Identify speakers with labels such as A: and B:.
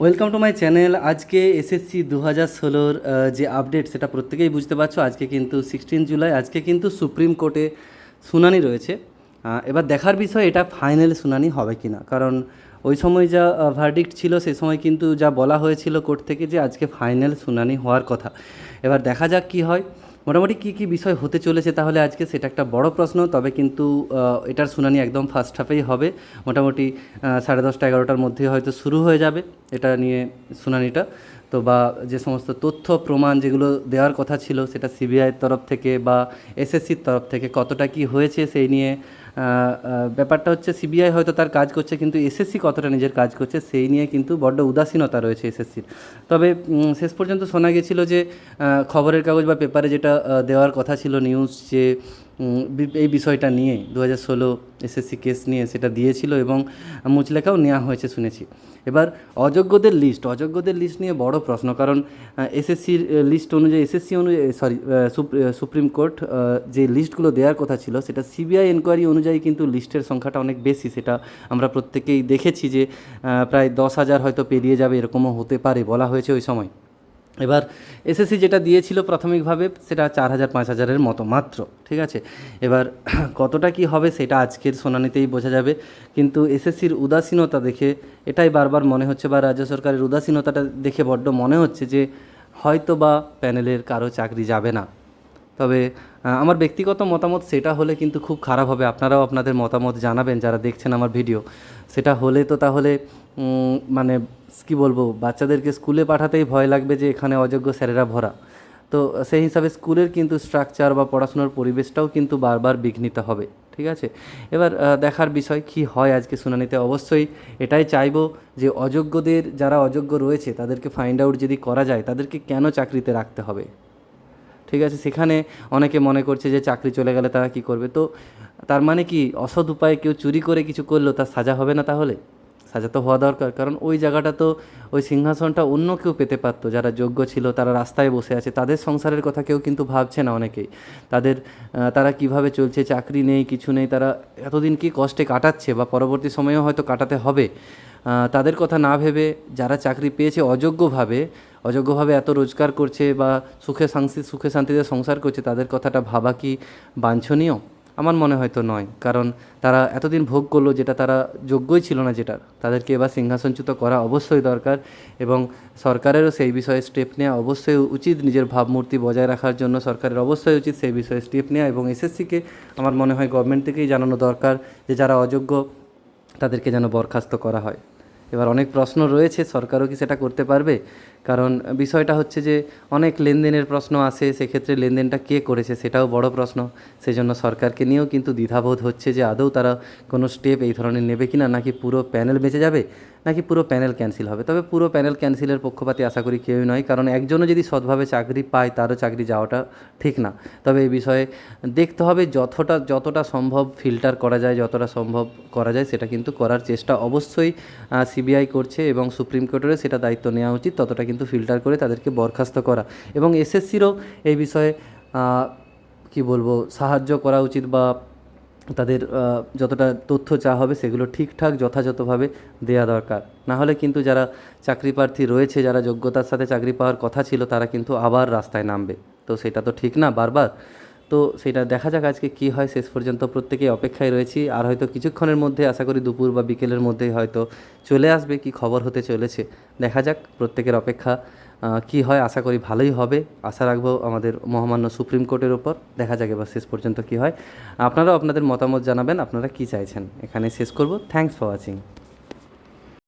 A: Welcome to my channel আজকে SSC দু হাজার ষোলোর যে আপডেট সেটা প্রত্যেকেই বুঝতে পারছ। আজকে কিন্তু সিক্সটিন জুলাই, আজকে কিন্তু সুপ্রিম কোর্টে শুনানি রয়েছে। এবার দেখার বিষয়, এটা ফাইনাল শুনানি হবে কি না কারণ ওই সময় যা ভার্ডিক্ট ছিল, সে সময় কিন্তু যা বলা হয়েছিল কোর্ট থেকে যে আজকে ফাইনাল শুনানি হওয়ার কথা। এবার দেখা যাক কি হয়। মোটামুটি কী কী বিষয় হতে চলেছে তাহলে আজকে সেটা একটা বড় প্রশ্ন, তবে কিন্তু এটার শুনানি একদম ফার্স্ট হাফেই হবে। মোটামুটি সাড়ে দশটা এগারোটার মধ্যে হয়তো শুরু হয়ে যাবে এটা নিয়ে শুনানিটা। তো বা যে সমস্ত তথ্য, প্রমাণ যেগুলো দেওয়ার কথা ছিল, সেটা সিবিআইয়ের তরফ থেকে বা এসএসসির তরফ থেকে কতটা কি হয়েছে সেই নিয়ে ব্যাপারটা হচ্ছে সিবিআই হয়তো তার কাজ করছে, কিন্তু এসএসসি কতটা নিজের কাজ করছে সেই নিয়ে কিন্তু বড্ড উদাসীনতা রয়েছে এসএসসির তবে শেষ পর্যন্ত শোনা গেছিল যে খবরের কাগজ বা পেপারে যেটা দেওয়ার কথা ছিল নিউজ যে এই বিষয়টা নিয়ে দু হাজার ষোলো এসএসসি কেস নিয়ে সেটা দিয়েছিল এবং মুচলেখাও নেওয়া হয়েছে শুনেছি। এবার অযোগ্যদের লিস্ট অযোগ্যদের লিস্ট নিয়ে বড় প্রশ্ন, কারণ এসএসসির লিস্ট অনুযায়ী এসএসসি অনুযায়ী সরি সুপ্রিম কোর্ট যে লিস্টগুলো দেওয়ার কথা ছিল, সেটা সিবিআই এনকোয়ারি অনুযায়ী কিন্তু লিস্টের সংখ্যাটা অনেক বেশি। সেটা আমরা প্রত্যেকেই দেখেছি যে প্রায় দশ হাজার হয়তো পেরিয়ে যাবে, এরকমও হতে পারে বলা হয়েছে ওই সময়। এবার এসএসসি যেটা দিয়েছিল প্রাথমিকভাবে সেটা চার হাজার, পাঁচ হাজারের মতো মাত্র, ঠিক আছে? এবার কতটা কি হবে সেটা আজকের শুনানিতেই বোঝা যাবে, কিন্তু এসএসসির উদাসীনতা দেখে এটাই বারবার মনে হচ্ছে বা রাজ্য সরকারের উদাসীনতাটা দেখে বড্ড মনে হচ্ছে যে হয়তো বা প্যানেলের কারও চাকরি যাবে না। তবে আমার ব্যক্তিগত মতামত সেটা হলে কিন্তু খুব খারাপ হবে। আপনারাও আপনাদের মতামত জানাবেন যারা দেখছেন আমার ভিডিও। সেটা হলে তো তাহলে মানে কি বলব, বাচ্চাদেরকে স্কুলে পাঠাতেই ভয় লাগবে যে এখানে অযোগ্য স্যারেরা ভরা। তো সেই হিসাবে স্কুলের কিন্তু স্ট্রাকচার বা পড়াশোনার পরিবেশটাও কিন্তু বারবার বিঘ্নিত হবে, ঠিক আছে? এবার দেখার বিষয় কি হয় আজকে শুনানিতে? অবশ্যই এটাই চাইব যে অযোগ্যদের, যারা অযোগ্য রয়েছে, তাদেরকে ফাইন্ড আউট যদি করা যায়, তাদেরকে কেন চাকরিতে রাখতে হবে? ঠিক আছে? সেখানে অনেকে মনে করছে যে চাকরি চলে গেলে তারা কি করবে? তো তার মানে কি, অসৎ উপায়ে কেউ চুরি করে কিছু করল তার সাজা হবে না তাহলে? সাজা তো হওয়া দরকার। কারণ ওই জায়গাটা তো ওই সিংহাসনটা অন্য কেউ পেতে পারতো, যারা যোগ্য ছিল, তারা রাস্তায় বসে আছে। তাদের সংসারের কথা কেউ কিন্তু ভাবছে না অনেকেই। তাদের তারা কীভাবে চলছে, চাকরি নেই, কিছু নেই, তারা এতদিন কি কষ্টে কাটাচ্ছে বা পরবর্তী সময়েও হয়তো কাটাতে হবে? তাদের কথা না ভেবে যারা চাকরি পেয়েছে অযোগ্যভাবে অযোগ্যভাবে এত রোজগার করছে বা সুখে শান্তি, সুখে শান্তিতে সংসার করছে, তাদের কথাটা ভাবা কি বাঞ্ছনীয়? আমার মনে হয়তো নয়। কারণ তারা এতদিন ভোগ করল যেটা তারা যোগ্যই ছিল না যেটার। তাদেরকে এবার সিংহাসনচ্যুত করা অবশ্যই দরকার এবং সরকারেরও সেই বিষয়ে স্টেপ নেওয়া অবশ্যই উচিত। নিজের ভাবমূর্তি বজায় রাখার জন্য সরকারের অবশ্যই উচিত সেই বিষয়ে স্টেপ নেওয়া এবং এসএসসিকে আমার মনে হয় গভর্নমেন্ট থেকেই জানানো দরকার যে যারা অযোগ্য তাদেরকে যেন বরখাস্ত করা হয়। এবার অনেক প্রশ্ন রয়েছে, সরকারও কি সেটা করতে পারবে? কারণ বিষয়টা হচ্ছে যে, অনেক লেনদেনের প্রশ্ন আসে, সেক্ষেত্রে লেনদেনটা কে করেছে সেটাও বড় প্রশ্ন। সেজন্য সরকারকে নিয়েও কিন্তু দ্বিধাবোধ হচ্ছে যে, আদৌ তারা কোনো স্টেপ এই ধরনের নেবে কিনা, নাকি পুরো প্যানেল বেঁচে যাবে? নাকি পুরো প্যানেল ক্যান্সেল হবে? তবে পুরো প্যানেল ক্যান্সেলের পক্ষপাতি আশা করি কেউই নয়, কারণ একজনও যদি সৎভাবে চাকরি পায়, তারও চাকরি যাওয়াটা ঠিক না। তবে এই বিষয়ে দেখতে হবে যতটা যতটা সম্ভব ফিল্টার করা যায়, যতটা সম্ভব করা যায়, সেটা কিন্তু করার চেষ্টা অবশ্যই সিবিআই করছে এবং সুপ্রিম কোর্টেরও সেটা দায়িত্ব নেওয়া উচিত, ততটা কিন্তু ফিল্টার করে তাদেরকে বরখাস্ত করা। এবং এসএসসিরও এই বিষয়ে কি বলব, সাহায্য করা উচিত বা তাদের যতটা তথ্য চা হবে সেগুলো ঠিকঠাক, যথাযথভাবে দেওয়া দরকার। না হলে কিন্তু যারা চাকরি প্রার্থী রয়েছে, যারা যোগ্যতার সাথে চাকরি পাওয়ার কথা ছিল, তারা কিন্তু আবার রাস্তায় নামবে। তো সেটা তো ঠিক না বারবার। তো সেটা দেখা যাক আজকে কী হয়, শেষ পর্যন্ত প্রত্যেকেই অপেক্ষায় রয়েছি। আর হয়তো কিছুক্ষণের মধ্যে, আশা করি দুপুর বা বিকেলের মধ্যেই হয়তো চলে আসবে, কি খবর হতে চলেছে। দেখা যাক, প্রত্যেকের অপেক্ষা কি হয় আশা করি ভালোই হবে। আশা রাখব আমাদের মহামান্য সুপ্রিম কোর্টের ওপর দেখা যাক এবার শেষ পর্যন্ত কি হয়। আপনারাও আপনাদের মতামত জানাবেন, আপনারা কি চাইছেন? এখানে শেষ করব। Thanks for watching